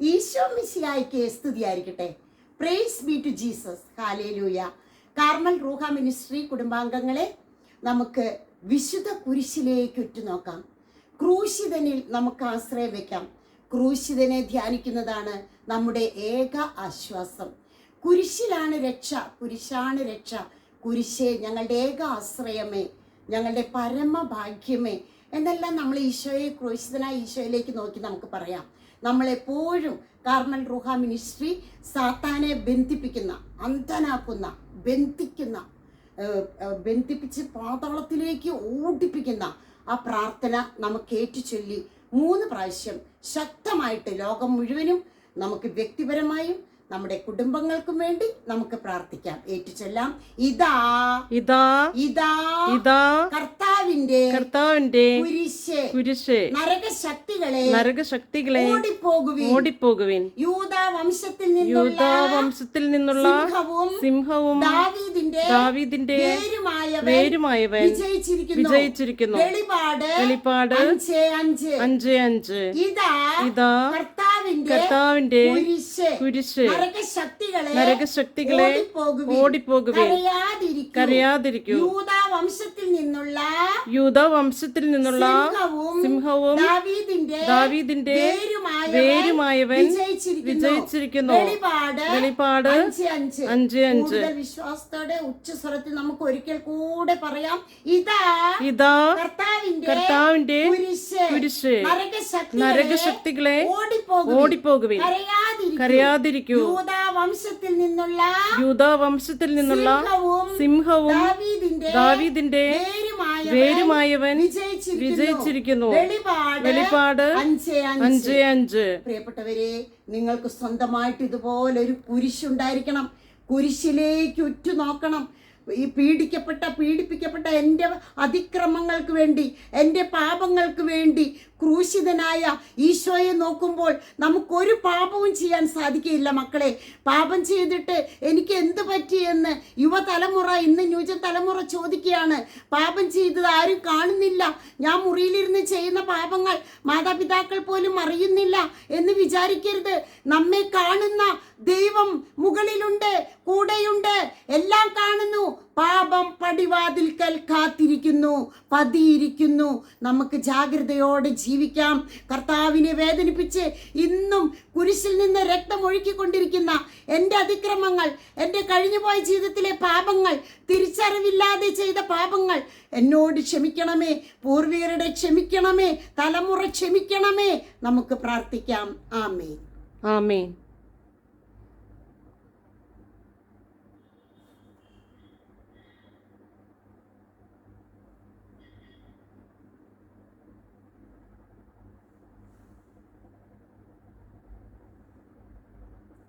ഈശോ മിശിയായിക്ക് സ്തുതിയായിരിക്കട്ടെ. Praise be to Jesus hallelujah Carmel Ruha ministry കുടുംബാംഗങ്ങളെ നമുക്ക് വിശുദ്ധ കുരിശിലേക്ക് ഉറ്റുനോക്കാം. ക്രൂശിതനിൽ നമുക്ക് ആശ്രയം വെക്കാം. ക്രൂശിതനെ ധ്യാനിക്കുന്നതാണ് നമ്മുടെ ഏക ആശ്വാസം. കുരിശിലാണ് രക്ഷ കുരിശാണ് രക്ഷ. കുരിശേ ഞങ്ങളുടെ ഏക ആശ്രയമേ ഞങ്ങളുടെ പരമഭാഗ്യമേ എന്നെല്ലാം നമ്മൾ ഈശോയെ ക്രൂശിതനായ ഈശോയിലേക്ക് നോക്കി നമുക്ക് പറയാം. നമ്മളെപ്പോഴും കാർമൽ റുഹ മിനിസ്ട്രി സാത്താനെ ബന്ധിപ്പിക്കുന്ന അന്ധനാക്കുന്ന ബന്ധിക്കുന്ന ബന്ധിപ്പിച്ച് പാതാളത്തിലേക്ക് ഓടിപ്പിക്കുന്ന ആ പ്രാർത്ഥന നമുക്ക് ഏറ്റുചൊല്ലി മൂന്ന് പ്രാവശ്യം ശക്തമായിട്ട് ലോകം മുഴുവനും നമുക്ക് വ്യക്തിപരമായും നമ്മുടെ കുടുംബങ്ങൾക്കും വേണ്ടി നമുക്ക് പ്രാർത്ഥിക്കാം. ഏറ്റുചൊല്ലാം ഇതാ ഇതാ ഇതാ ഇതാ കർത്താവിന്റെ കർത്താവിന്റെ കുരിശ് കുരിശ് നരകശക്തികളെ നരകശക്തികളെ ഓടിപ്പോകുവിൻ. ഓടിപ്പോകുവിൻ. യൂത വംശത്തിൽ വംശത്തിൽ നിന്നുള്ള സിംഹവും സിംഹവും ദാവീദിന്റെ ദാവീദിന്റെ വേരുമായവൻ വിജയിച്ചിരിക്കുന്നു. വിജയിച്ചിരിക്കുന്നു. വെളിപാട് വെളിപാട് അഞ്ച് അഞ്ച്. അഞ്ച് അഞ്ച്. ഇതാ ഇതാ കർത്താവിന്റെ കർത്താവിന്റെ കുരിശ് നരകശക്തികളെ. ഓടിപ്പോകുവിൻ കരയാതിരിക്കൂ. കരയാതിരിക്കൂ യൂദാ വംശത്തിൽ നിന്നുള്ള യൂദാ വംശത്തിൽ നിന്നുള്ള സിംഹവും ദാവീദിന്റെ വേരുമായവൻ വിജയിച്ചിരിക്കുന്നു. വെളിപാട് അഞ്ച് അഞ്ച് വിശ്വാസത്തോടെ ഉച്ചസ്വരത്തിൽ നമുക്ക് ഒരിക്കൽ കൂടെ പറയാം ഇതാ ഇതാ കർത്താവിന്റെ കുരിശ് നരകശക്തികളെ ഓടിപ്പോകുവിൻ. കരയാതിരിക്കൂ. വംശത്തിൽ നിന്നുള്ള യൂതാവംശത്തിൽ നിന്നുള്ള സിംഹവും ദാവീദിന്റെ വേരുമായവൻ വിജയിച്ചിരിക്കുന്നു. വെളിപാട് അഞ്ച് അഞ്ച്. അഞ്ച് അഞ്ച്. പ്രിയപ്പെട്ടവരെ നിങ്ങൾക്ക് സ്വന്തമായിട്ട് ഇതുപോലെ ഒരു കുരിശുണ്ടായിരിക്കണം. കുരിശിലേക്ക് ഉറ്റു നോക്കണം ഈ പീഡിക്കപ്പെട്ട പീഡിപ്പിക്കപ്പെട്ട എന്റെ അതിക്രമങ്ങൾക്ക് വേണ്ടി എന്റെ പാപങ്ങൾക്ക് വേണ്ടി ക്രൂശിതനായ ഈശോയെ നോക്കുമ്പോൾ നമുക്കൊരു പാപവും ചെയ്യാൻ സാധിക്കില്ല മക്കളെ. പാപം ചെയ്തിട്ട് എനിക്ക് എന്ത് പറ്റിയെന്ന് യുവതലമുറ ഇന്ന് ന്യൂജ തലമുറ ചോദിക്കുകയാണ്. പാപം ചെയ്തത് ആരും കാണുന്നില്ല. ഞാൻ മുറിയിലിരുന്ന് ചെയ്യുന്ന പാപങ്ങൾ മാതാപിതാക്കൾ പോലും അറിയുന്നില്ല എന്ന് വിചാരിക്കരുത്. നമ്മെ കാണുന്ന ദൈവം മുകളിലുണ്ട് പതിയിരിക്കുന്നു. നമുക്ക് ജാഗ്രതയോടെ ജീവിക്കാം. കർത്താവിനെ വേദനിപ്പിച്ച് ഇന്നും കുരിശിൽ നിന്ന് രക്തം ഒഴുക്കിക്കൊണ്ടിരിക്കുന്ന എന്റെ അതിക്രമങ്ങൾ എന്റെ കഴിഞ്ഞുപോയ ജീവിതത്തിലെ പാപങ്ങൾ തിരിച്ചറിവില്ലാതെ ചെയ്ത പാപങ്ങൾ എന്നോട് ക്ഷമിക്കണമേ. പൂർവികരുടെ ക്ഷമിക്കണമേ. തലമുറ ക്ഷമിക്കണമേ. നമുക്ക് പ്രാർത്ഥിക്കാം. ആമേ ആമേൻ.